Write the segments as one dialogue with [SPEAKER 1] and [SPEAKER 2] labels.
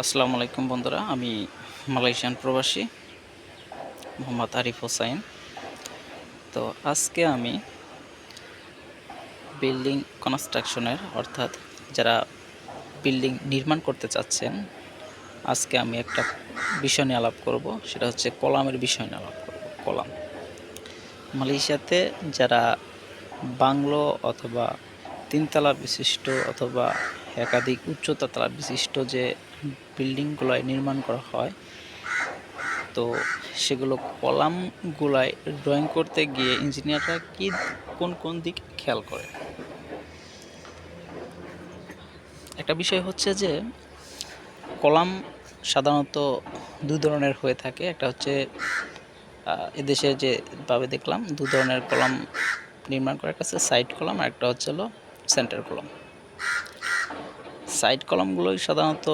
[SPEAKER 1] আসসালামু আলাইকুম বন্ধুরা, আমি মালয়েশিয়ান প্রবাসী, মোহাম্মদ আরিফ হোসাইন। তো আজকে আমি বিল্ডিং কনস্ট্রাকশনের, অর্থাৎ যারা বিল্ডিং নির্মাণ করতে চাচ্ছেন, আজকে আমি একটা বিষয় নিয়ে আলাপ করব, সেটা হচ্ছে কলামের বিষয় নিয়ে আলাপ করব, কলাম। মালয়েশিয়াতে যারা বাংলো অথবা তিনতলা বিশিষ্ট অথবা একাধিক উচ্চতলা বিশিষ্ট যে বিল্ডিংগুলোয় নির্মাণ করা হয়। তো সেগুলো কলামগুলায় ড্রয়িং করতে গিয়ে ইঞ্জিনিয়াররা কি কোন কোন দিক খেয়াল করে? একটা বিষয় হচ্ছে যে, কলাম সাধারণত দু ধরনের হয়ে থাকে। একটা হচ্ছে এদেশে যে ভাবে দেখলাম, দু ধরনের কলাম নির্মাণ করা। একটা হচ্ছে সাইড কলাম আর একটা হচ্ছে হলো সেন্টার কলাম। সাইড কলমগুলোই সাধারণত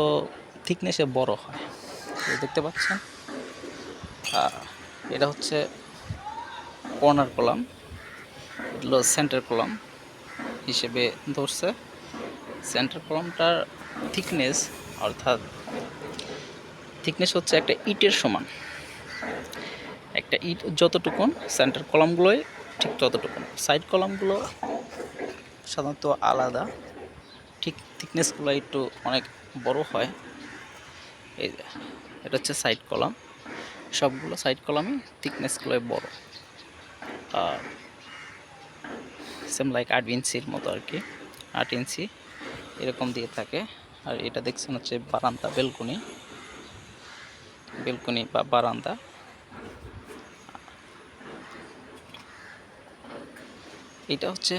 [SPEAKER 1] থিকনেসে বড় হয়। দেখতে পাচ্ছেন এটা হচ্ছে কর্নার কলাম এগুলো সেন্টার কলাম হিসেবে ধরছে। সেন্টার কলামটার থিকনেস অর্থাৎ থিকনেস হচ্ছে একটা ইটের সমান। একটা ইট যতটুকুন সেন্টার কলামগুলোই ঠিক ততটুকুন। সাইড কলামগুলো সাধারণত আলাদা। ঠিক থিকনেসগুলো একটু অনেক বড় হয়। এই এটা হচ্ছে সাইড কলাম সবগুলো সাইড কলামই থিকনেসগুলো বড়। আর সেম লাইক আট ইঞ্চির মতো আর কি। আট ইঞ্চি এরকম দিয়ে থাকে। আর এটা দেখছেন হচ্ছে বারান্দা, বেলকনি। বেলকনি বা বারান্দা। এটা হচ্ছে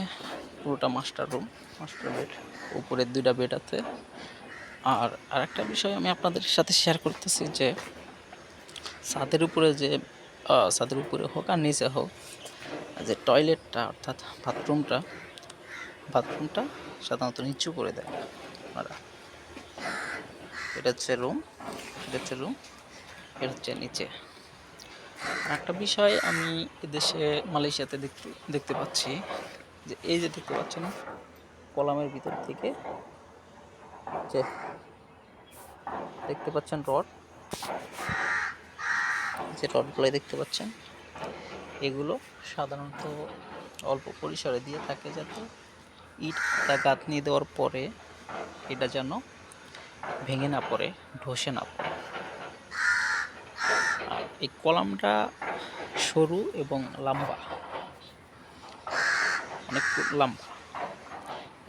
[SPEAKER 1] পুরোটা মাস্টার রুম, মাস্টার বেড উপরে দুইটা বেড আছে। আর আরেকটা বিষয় আমি আপনাদের সাথে শেয়ার করতেছি যে ছাদের উপরে যে ছাদের উপরে হোক আর নিচে হোক, যে টয়লেটটা অর্থাৎ বাথরুমটা বাথরুমটা সাধারণত নিচু করে দেয় এটা হচ্ছে রুম, এটা হচ্ছে রুম, এটা হচ্ছে নিচে। আর একটা বিষয় আমি এদেশে মালয়েশিয়াতে দেখতে দেখতে পাচ্ছি যে এই যে দেখতে পাচ্ছেন, কলামের ভিতর থেকে যে দেখতে পাচ্ছেন রড, যে রডগুলো দেখতে পাচ্ছেন, এগুলো সাধারণত অল্প পরিসরে দিয়ে থাকে যাতে ইটটা গাঁথনি দেওয়ার পরে এটা যেন ভেঙে না পড়ে, ধসে না পড়ে। আর এই কলামটা সরু এবং লম্বা। অনেক লম্বা।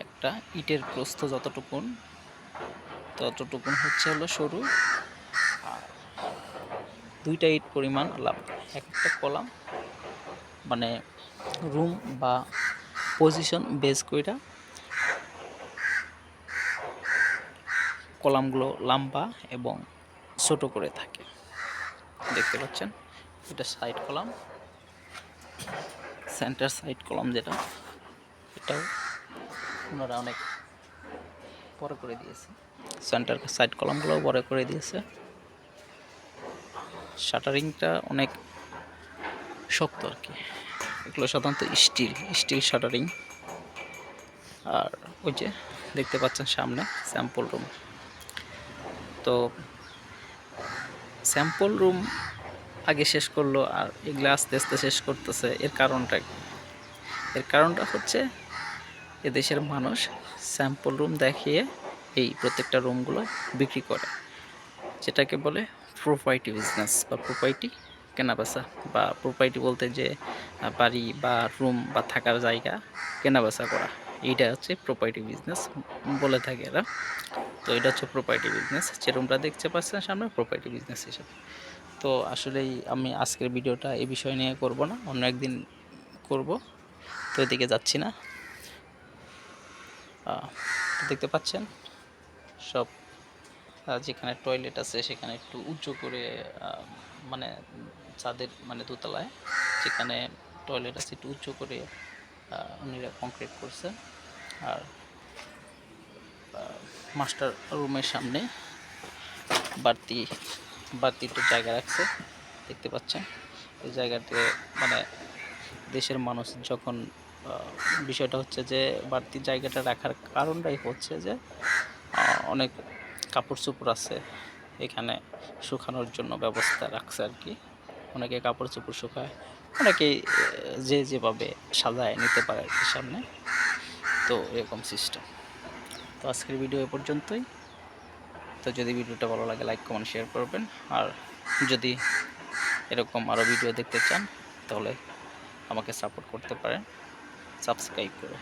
[SPEAKER 1] একটা ইটের প্রস্থ যতটুকুন, ততটুকুন হচ্ছে হলো সরু। আর দুইটা ইট পরিমাণ লম্বা এক একটা কলাম মানে রুম বা পজিশন বেস কইরা কলামগুলো লম্বা এবং ছোট করে থাকে। দেখতে পাচ্ছেন? এটা side column, centre side column যেটা। এটাও ওনারা অনেক বড় করে দিয়েছে। সেন্টার সাইড কলামগুলোও বড় করে দিয়েছে। শাটারিংটা অনেক শক্ত আর কি। এগুলো সাধারণত স্টিল স্টিল শাটারিং। আর ওই যে দেখতে পাচ্ছেন সামনে স্যাম্পল রুম। তো স্যাম্পল রুম আগে শেষ করল আর এগুলো আস্তে আস্তে শেষ করতেছে। এর কারণটা? এর কারণটা হচ্ছে এদেশের মানুষ স্যাম্পল রুম দেখিয়ে এই প্রত্যেকটা রুমগুলো বিক্রি করে, যেটাকে বলে প্রোপাইটি বিজনেস বা প্রোপাইটি কেনাবেচা বা প্রোপাইটি বলতে যে বাড়ি বা রুম বা থাকার জায়গা কেনাবেচা করা, এইটা হচ্ছে প্রোপাইটি বিজনেস বলে থাকে এরা। তো এটা হচ্ছে প্রোপাইটি বিজনেস যে রুমটা দেখতে পাচ্ছেন সামনে প্রোপাইটি বিজনেস হিসেবে। তো আসলেই আমি আজকের ভিডিওটা এই বিষয় নিয়ে করব না, অন্য একদিন করব। তো এদিকে যাচ্ছি না। দেখতে পাচ্ছেন, সব যেখানে টয়লেট আছে সেখানে একটু উঁচু করে মানে ছাদের মানে দোতলায়, যেখানে টয়লেট আছে একটু উঁচু করে উনিরা কংক্রিট করছে। আর মাস্টার রুমের সামনে বাড়তি বাড়তি একটু জায়গা রাখছে, দেখতে পাচ্ছেন। এই জায়গাতে মানে দেশের মানুষ যখন বিষয়টা হচ্ছে যে বাড়তি জায়গাটা রাখার কারণটাই হচ্ছে যে অনেক কাপড় চোপড় আছে এখানে শুকানোর জন্য ব্যবস্থা রাখছে আর কি। অনেকে কাপড় চোপড় শুকায় অনেকেই যে যেভাবে সাজায় নিতে পারে আর সামনে। তো এরকম সিস্টেম তো আজকের ভিডিও এ পর্যন্তই। তো যদি ভিডিওটা ভালো লাগে লাইক কমেন্ট শেয়ার করবেন। আর যদি এরকম আরও ভিডিও দেখতে চান, তাহলে আমাকে সাপোর্ট করতে পারেন। সাবস্ক্রাইব করে